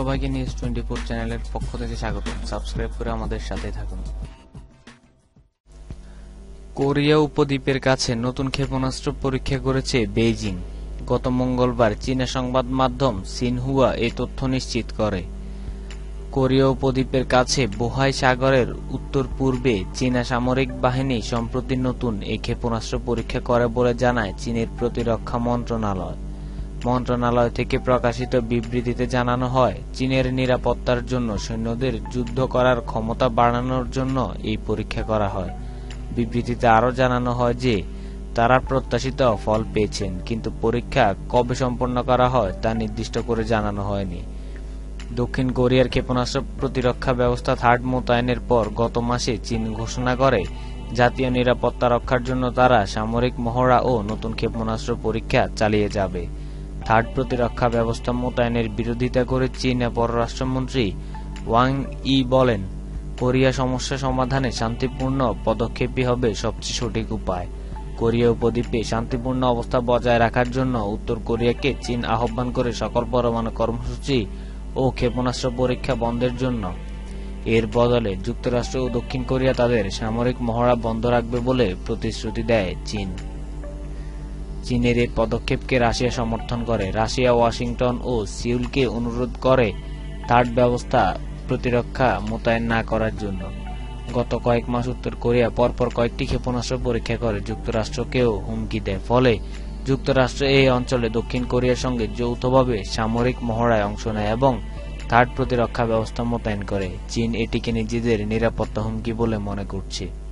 সবাইকে news twenty four চ্যানেলের পক্ষ থেকে স্বাগত। সাবস্ক্রাইব করে আমাদের সাথে থাকুন। কোরিয়া উপদ্বীপের কাছে নতুন ক্ষেপণাস্ত্র পরীক্ষা করেছে বেইজিং। গত মঙ্গলবার চীনা সংবাদ মাধ্যম সিনহুয়া এই তথ্য নিশ্চিত করে। কোরিয়া উপদ্বীপের কাছে বোহাই সাগরের উত্তর পূর্বে চীনা সামরিক বাহিনী সম্প্রতি নতুন এই ক্ষেপণাস্ত্র পরীক্ষা করে বলে জানায় চীনের প্রতিরক্ষা মন্ত্রণালয়। মন্ত্রণালয় থেকে প্রকাশিত বিবৃতিতে জানানো হয়, চীনের নিরাপত্তার জন্য সৈন্যদের যুদ্ধ করার ক্ষমতা বাড়ানোর জন্য এই পরীক্ষা করা হয়। বিবৃতিতে আরও জানানো হয় যে, তারা প্রত্যাশিত ফল পেয়েছেন, কিন্তু পরীক্ষা কবে সম্পন্ন করা হয় তা নির্দিষ্ট করে জানানো হয়নি। দক্ষিণ কোরিয়ার ক্ষেপণাস্ত্র প্রতিরক্ষা ব্যবস্থা থার্ড মোতায়েনের পর গত মাসে চীন ঘোষণা করে, জাতীয় নিরাপত্তা রক্ষার জন্য তারা সামরিক মহড়া ও নতুন ক্ষেপণাস্ত্র পরীক্ষা চালিয়ে যাবে। থার্ড প্রতিরক্ষা ব্যবস্থা মোতায়েনের বিরোধিতা করে চীনা পররাষ্ট্রমন্ত্রী ওয়াং ই বলেন, কোরিয়া সমস্যা সমাধানে শান্তিপূর্ণ পদক্ষেপই হবে সবচেয়ে সঠিক উপায়। কোরিয়া উপদ্বীপে শান্তিপূর্ণ অবস্থা বজায় রাখার জন্য উত্তর কোরিয়াকে চীন আহ্বান করে সকল পরমাণু কর্মসূচি ও ক্ষেপণাস্ত্র পরীক্ষা বন্ধের জন্য। এর বদলে যুক্তরাষ্ট্র ও দক্ষিণ কোরিয়া তাদের সামরিক মহড়া বন্ধ রাখবে বলে প্রতিশ্রুতি দেয় চীন। চীনের এই পদক্ষেপকে রাশিয়া সমর্থন করে। রাশিয়া, ওয়াশিংটন ও সিউলকে অনুরোধ করে থার্ড ব্যবস্থা প্রতিরক্ষা মোতায়েন না করার জন্য। গত কয়েক মাস উত্তর কোরিয়া পরপর কয়েকটি ক্ষেপণাস্ত্র পরীক্ষা করে। যুক্তরাষ্ট্রকেও হুমকি দেয়। ফলে যুক্তরাষ্ট্র এই অঞ্চলে দক্ষিণ কোরিয়ার সঙ্গে যৌথভাবে সামরিক মহড়ায় অংশ নেয় এবং থার্ড প্রতিরক্ষা ব্যবস্থা মোতায়েন করে। চীন এটিকে নিজেদের নিরাপত্তা হুমকি বলে মনে করছে।